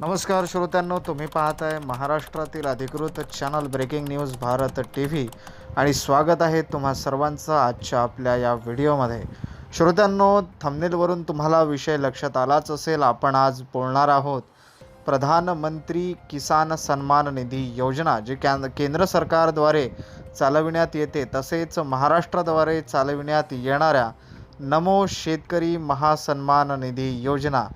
नमस्कार श्रोत्यांनो तुम्ही पाहत आहे महाराष्ट्रातील अधिकृत channel breaking news Bharat T V आणि स्वागत आहे तुम्हा सर्वांचं आजच्या आपल्या या व्हिडिओमध्ये. श्रोत्यांनो थंबनेलवरून तुम्हाला विषय लक्षात आलाच असेल आपण आज बोलणार आहोत प्रधानमंत्री किसान सन्मान निधी योजना जी कॅन केंद्र सरकारद्वारे चालविण्यात येते तसेच महाराष्ट्राद्वारे चालविण्यात येणाऱ्या नमो शेतकरी महासन्मान निधी योजना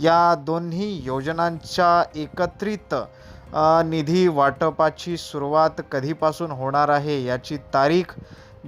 या दोन्ही योजनांच्या एकत्रित निधी वाटपाची सुरुवात कधीपासून होणार आहे याची तारीख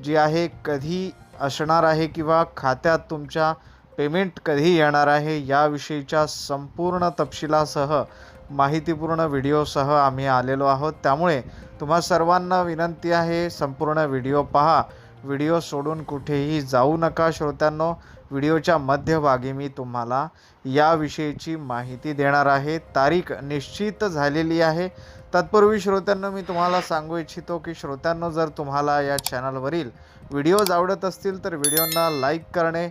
जी आहे कधी असणार आहे किंवा खात्यात तुमच्या पेमेंट कधी येणार आहे याविषयीच्या संपूर्ण तपशिलासह माहितीपूर्ण व्हिडिओसह आम्ही आलेलो आहोत. त्यामुळे तुम्हा सर्वांना विनंती आहे संपूर्ण व्हिडिओ पहा. व्हिडिओ सोडून कुठेही जाऊ नका श्रोत्यांनो. व्हिडिओच्या मध्यभागी मी तुम्हाला याविषयीची माहिती देणार आहे. तारीख निश्चित झालेली आहे. तत्पूर्वी श्रोत्यांना मी तुम्हाला सांगू इच्छितो की श्रोत्यांनो जर तुम्हाला या चॅनलवरील व्हिडिओज आवडत असतील तर व्हिडिओंना लाईक करणे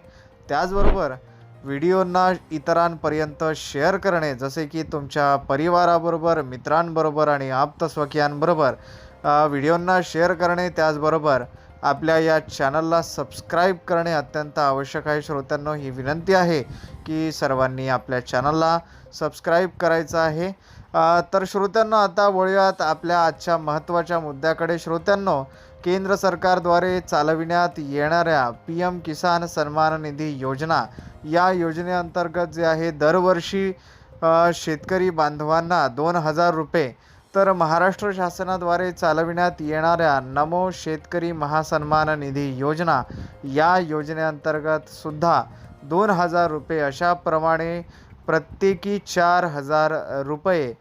त्याचबरोबर व्हिडिओंना इतरांपर्यंत शेअर करणे जसे की तुमच्या परिवाराबरोबर मित्रांबरोबर आणि आप्तस्वकीयांबरोबर व्हिडिओंना शेअर करणे त्याचबरोबर आपल्या या चॅनलला सबस्क्राईब करणे अत्यंत आवश्यक आहे. श्रोत्यांनो ही विनंती आहे की सर्वांनी आपल्या चॅनलला सबस्क्राईब करायचं आहे. तर श्रोत्यांनो आता वळूयात आपल्या आजच्या महत्त्वाच्या मुद्द्याकडे. श्रोत्यांनो केंद्र सरकारद्वारे चालविण्यात येणाऱ्या पी एम किसान सन्मान निधी योजना या योजनेअंतर्गत जे आहे दरवर्षी शेतकरी बांधवांना दोन हजार रुपये तर महाराष्ट्र शासनाद्वारे चालविण्यात येणाऱ्या नमो शेतकरी महासन्मान निधी योजना या योजनेअंतर्गत सुद्धा दोन हजार रुपये अशाप्रमाणे प्रत्येकी चार हजार रुपये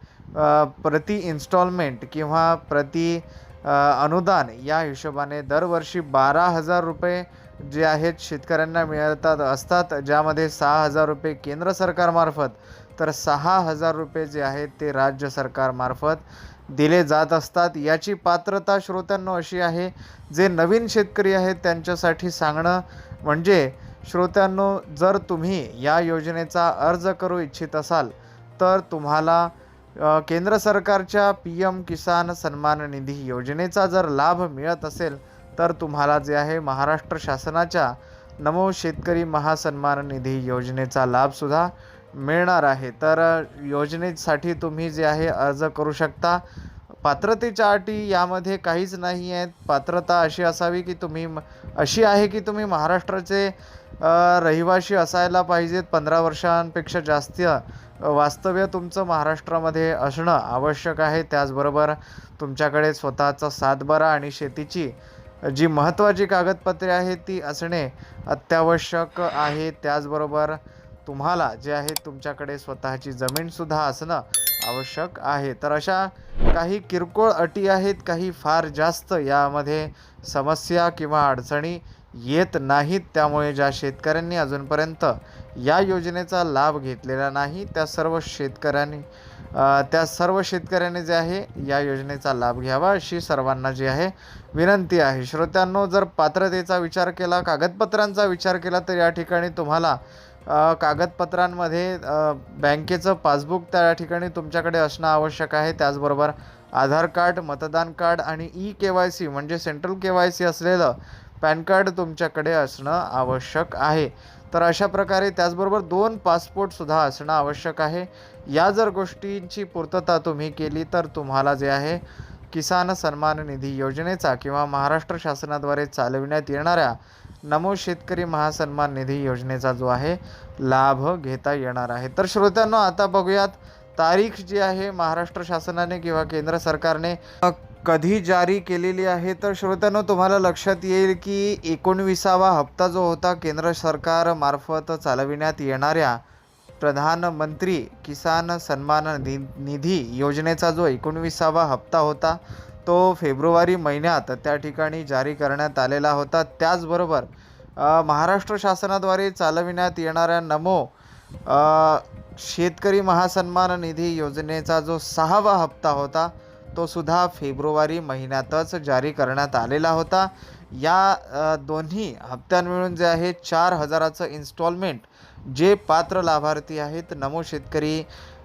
प्रति इन्स्टॉलमेंट किंवा प्रति अनुदान या हिशोबाने दरवर्षी बारा हजार रुपये जे आहेत शेतकऱ्यांना मिळतात असतात ज्यामध्ये सहा हजार रुपये केंद्र सरकारमार्फत तर सहा हजार रुपये जे आहेत ते राज्य सरकारमार्फत दिले जात असतात. याची पात्रता श्रोत्यांनो अशी आहे जे नवीन शेतकरी आहेत त्यांच्यासाठी सांगणं म्हणजे श्रोत्यांनो जर तुम्ही या योजनेचा अर्ज करू इच्छित असाल तर तुम्हाला केंद्र सरकारच्या पी एम किसान सन्मान निधी योजनेचा जर लाभ मिळत असेल तर तुम्हाला जे आहे महाराष्ट्र शासनाच्या नमो शेतकरी महासन्मान निधी योजनेचा लाभसुद्धा मिळणार आहे. तर योजनेसाठी तुम्ही जे आहे अर्ज करू शकता. पात्रतेच्या अटी यामध्ये काहीच नाही आहेत. पात्रता अशी असावी की तुम्ही अशी आहे की तुम्ही महाराष्ट्राचे रहिवाशी रहिवासी असायला पाहिजेत. पंधरा वर्षांपेक्षा जास्त वास्तव्य तुमचं महाराष्ट्रामध्ये असणं आवश्यक आहे. त्याचबरोबर तुमच्याकडे स्वतःचा सातबारा आणि शेतीची जी महत्त्वाची कागदपत्रे आहेत ती असणे अत्यावश्यक आहे. त्याचबरोबर तुम्हाला जे आहे तुमच्याकडे स्वतःची जमीनसुद्धा असणं आवश्यक आहे. तर अशा काही किरकोळ अटी आहेत काही फार जास्त यामध्ये समस्या किंवा अडचणी येत नाहीत. त्यामुळे ज्या शेतकऱ्यांनी अजूनपर्यंत या योजनेचा लाभ घेतलेला नाही त्या सर्व शेतकऱ्यांनी त्या सर्व शेतकऱ्यांनी जे आहे या योजनेचा लाभ घ्यावा अशी सर्वांना जी आहे विनंती आहे. श्रोत्यांनो जर पात्रतेचा विचार केला कागदपत्रांचा विचार केला तर या ठिकाणी तुम्हाला कागदपत्रांमध्ये बँकेचं पासबुक त्या ठिकाणी तुमच्याकडे असणं आवश्यक आहे. त्याचबरोबर आधार कार्ड मतदान कार्ड आणि ई के वाय सी म्हणजे सेंट्रल के वाय सी असलेलं पॅन कार्ड तुमच्याकडे असणं आवश्यक आहे. तर अशा प्रकारे त्याचबरोबर दोन पासपोर्टसुद्धा असणं आवश्यक आहे. या जर गोष्टींची पूर्तता तुम्ही केली तर तुम्हाला जे आहे किसान सन्मान निधी योजनेचा किंवा महाराष्ट्र शासनाद्वारे चालविण्यात येणाऱ्या नमो शेतकरी महासन्मान निधी योजनेचा जो आहे लाभ घेता येणार आहे. तर श्रोत्यांनो आता बघूयात तारीख जी आहे महाराष्ट्र शासनाने किंवा केंद्र सरकारने कधी जारी केलेली आहे? तर श्रोत्यांनो तुम्हाला लक्षात येईल की एकोणविसावा हप्ता जो होता केंद्र सरकारमार्फत चालविण्यात येणाऱ्या प्रधानमंत्री किसान सन्मान नि निधी योजनेचा जो एकोणविसावा हप्ता होता तो फेब्रुवारी महिन्यात त्या ठिकाणी जारी करण्यात आलेला होता. त्याचबरोबर महाराष्ट्र शासनाद्वारे चालविण्यात येणाऱ्या नमो शेतकरी महासन्मान निधी योजनेचा जो सहावा हप्ता होता तो सुद्धा फेब्रुवारी महिन्यातच जारी करण्यात आलेला होता. या दोन्ही हप्त्यां मिळून जे आहे चार हजाराचं इन्स्टॉलमेंट जे पात्र लाभार्थी आहेत नमो शेतकरी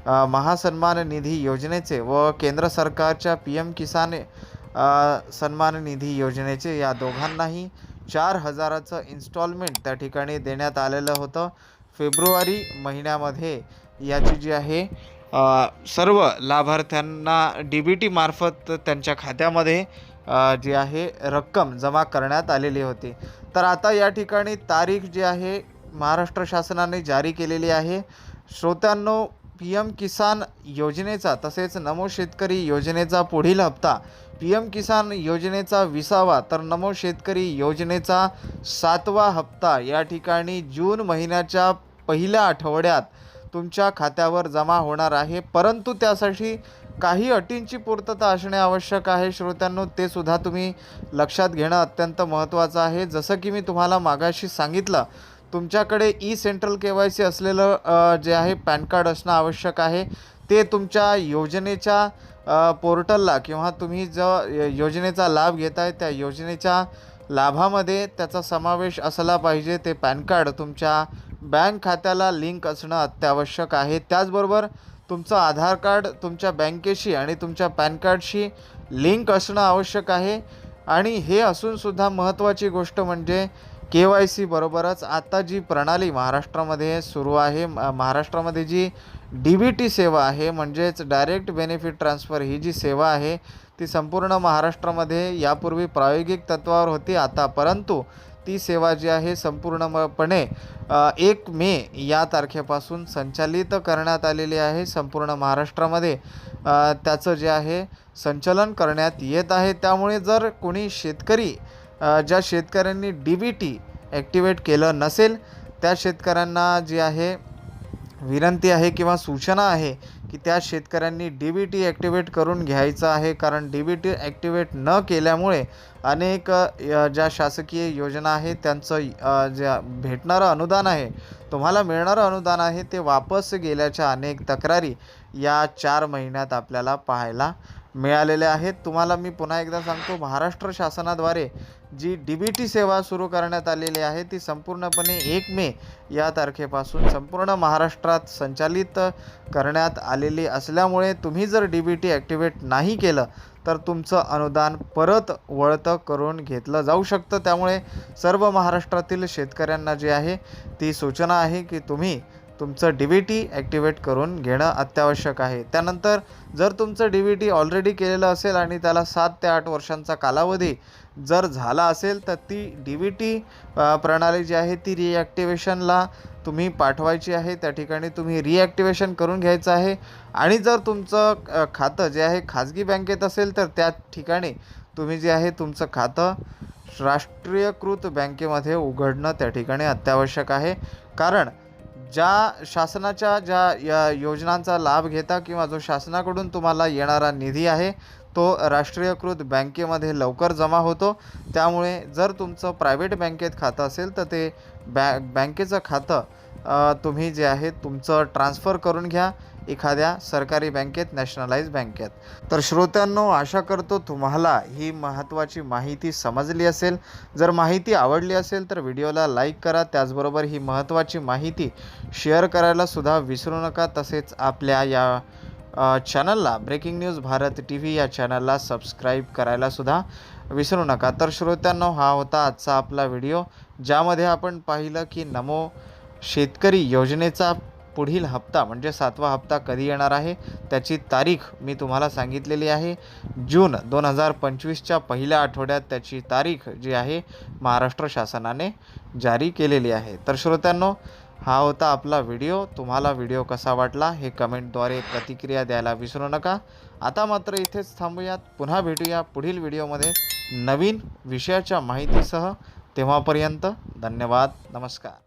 महासन्मान निधी योजनेचे व केंद्र सरकारच्या पी एम किसान सन्मान निधी योजनेचे या दोघांनाही चार हजाराचं इन्स्टॉलमेंट त्या ठिकाणी देण्यात आलेलं होतं. फेब्रुवारी महिन्यामध्ये याची जी आहे सर्व लाभार्थ्यांना डी बी टी मार्फत त्यांच्या खात्यामध्ये जी आहे रक्कम जमा करण्यात आलेली होती. तर आता या ठिकाणी तारीख जी आहे महाराष्ट्र शासनाने जारी केलेली आहे. श्रोत्यांनो पी एम किसान योजनेचा तसेच नमो शेतकरी योजनेचा पुढील हप्ता. पी एम किसान योजनेचा विसावा तर नमो शेतकरी योजनेचा सातवा हप्ता. या ठिकाणी जून महिन्याच्या पहिल्या आठवड्यात तुमच्या खात्यावर जमा होणार आहे. परंतु त्यासाठी काही अटींची पूर्तता असणे आवश्यक आहे. श्रोत्यांनो ते सुद्धा तुम्ही लक्षात घेणं अत्यंत महत्त्वाचं आहे. जसं की मी तुम्हाला मागाशी सांगितलं तुमच्याकडे E central K Y C असलेलं जे आहे पॅन कार्ड असणं आवश्यक आहे. ते तुमच्या योजनेच्या पोर्टलला किंवा तुम्ही जो योजनेचा लाभ घेताय त्या योजनेच्या लाभामध्ये त्याचा समावेश असला पाहिजे. ते पॅन कार्ड तुमच्या बँक खात्याला लिंक असणं अत्यावश्यक आहे. त्याचबरोबर तुमचं आधार कार्ड तुमच्या बँकेशी आणि तुमच्या पॅन कार्डशी लिंक असणं आवश्यक आहे. आणि हे असूनसुद्धा महत्त्वाची गोष्ट म्हणजे के वाय सी बरोबरच आता जी प्रणाली महाराष्ट्रामध्ये सुरू आहे म- महाराष्ट्रामध्ये जी डी बी टी सेवा आहे म्हणजेच डायरेक्ट बेनिफिट ट्रान्सफर ही जी सेवा आहे ती संपूर्ण महाराष्ट्रामध्ये यापूर्वी प्रायोगिक तत्वावर होती आता परंतु ती सेवा जी आहे संपूर्णपणे एक मे या तारखेपासून संचालित करण्यात आलेली आहे संपूर्ण महाराष्ट्रामध्ये त्याचं जे आहे संचलन करण्यात येत आहे. त्यामुळे जर कोणी शेतकरी ज्या शेतकऱ्यांनी डी बी टी ॲक्टिवेट केलं नसेल त्या शेतकऱ्यांना जी आहे विनंती आहे किंवा सूचना आहे की त्या शेतकऱ्यांनी डी बी टी ॲक्टिवेट करून घ्यायचं आहे. कारण डी बी टी ॲक्टिवेट न केल्यामुळे अनेक य- ज्या शासकीय योजना आहेत त्यांचं ज्या भेटणारं अनुदान आहे तुम्हाला मिळणारं अनुदान आहे ते वापस गेल्याच्या अनेक तक्रारी या चार महिन्यात आपल्याला पाहायला मिळालेल्या आहेत. तुम्हाला मी पुन्हा एकदा सांगतो महाराष्ट्र शासनाद्वारे जी डी बी टी सेवा सुरू करण्यात आलेली आहे ती संपूर्णपणे एक मे या तारखेपासून संपूर्ण महाराष्ट्रात संचालित करण्यात आलेली असल्यामुळे तुम्ही जर डी बी टी ॲक्टिवेट नाही केलं तर तुमचं अनुदान परत वळतं करून घेतलं जाऊ शकतं. त्यामुळे सर्व महाराष्ट्रातील शेतकऱ्यांना जे आहे ती सूचना आहे की तुम्ही तुमचं डी व्ही टी ॲक्टिवेट करून घेणं अत्यावश्यक आहे. त्यानंतर जर तुमचं डी व्ही टी ऑलरेडी केलेलं असेल आणि त्याला सात ते आठ वर्षांचा कालावधी जर झाला असेल तर ती डी व्ही टी प्रणाली जी आहे ती रिॲक्टिवेशनला तुम्ही पाठवायची आहे. त्या ठिकाणी तुम्ही रिॲक्टिवेशन करून घ्यायचं आहे. आणि जर तुमचं खातं जे आहे खाजगी बँकेत असेल तर त्या ठिकाणी तुम्ही जे आहे तुमचं खातं राष्ट्रीयकृत बँकेमध्ये उघडणं त्या ठिकाणी अत्यावश्यक आहे. कारण ज्या शासनाच्या ज्या या योजनांचा लाभ घेता किंवा जो शासनाकडून तुम्हाला येणारा निधी आहे तो राष्ट्रीयकृत बँकेमध्ये लवकर जमा होतो. त्यामुळे जर तुमचं प्रायव्हेट बँकेत खातं असेल तर ते बॅ बँकेचं खातं तुम्ही जे आहे तुमचं ट्रान्स्फर करून घ्या. एखाद्या सरकारी बँकेत नॅशनलाइज बँकेत. तर श्रोत्यांनो आशा करतो तुम्हाला ही महत्त्वाची माहिती समजली असेल. जर माहिती आवडली असेल तर व्हिडिओला लाईक करा. त्याचबरोबर ही महत्त्वाची माहिती शेअर करायला सुद्धा विसरू नका. तसेच आपल्या या चॅनलला breaking news Bharat T V या चॅनलला सबस्क्राईब करायलासुद्धा विसरू नका. तर श्रोत्यांनो हा होता आजचा आपला व्हिडिओ ज्यामध्ये आपण पाहिलं की नमो शेतकरी योजनेचा पुढील हप्ता म्हणजे सातवा हप्ता कधी येणार आहे त्याची तारीख मी तुम्हाला सांगितलेली आहे. जून दोन हजार पंचवीसच्या पहिल्या आठवड्यात त्याची तारीख जी आहे महाराष्ट्र शासनाने जारी केलेली आहे. तर श्रोत्यांनो हा होता आपला व्हिडिओ. तुम्हाला व्हिडिओ कसा वाटला हे कमेंटद्वारे प्रतिक्रिया द्यायला विसरू नका. आता मात्र इथेच थांबूयात. पुन्हा भेटूया पुढील व्हिडिओमध्ये नवीन विषयाच्या माहितीसह. तेव्हापर्यंत धन्यवाद. नमस्कार.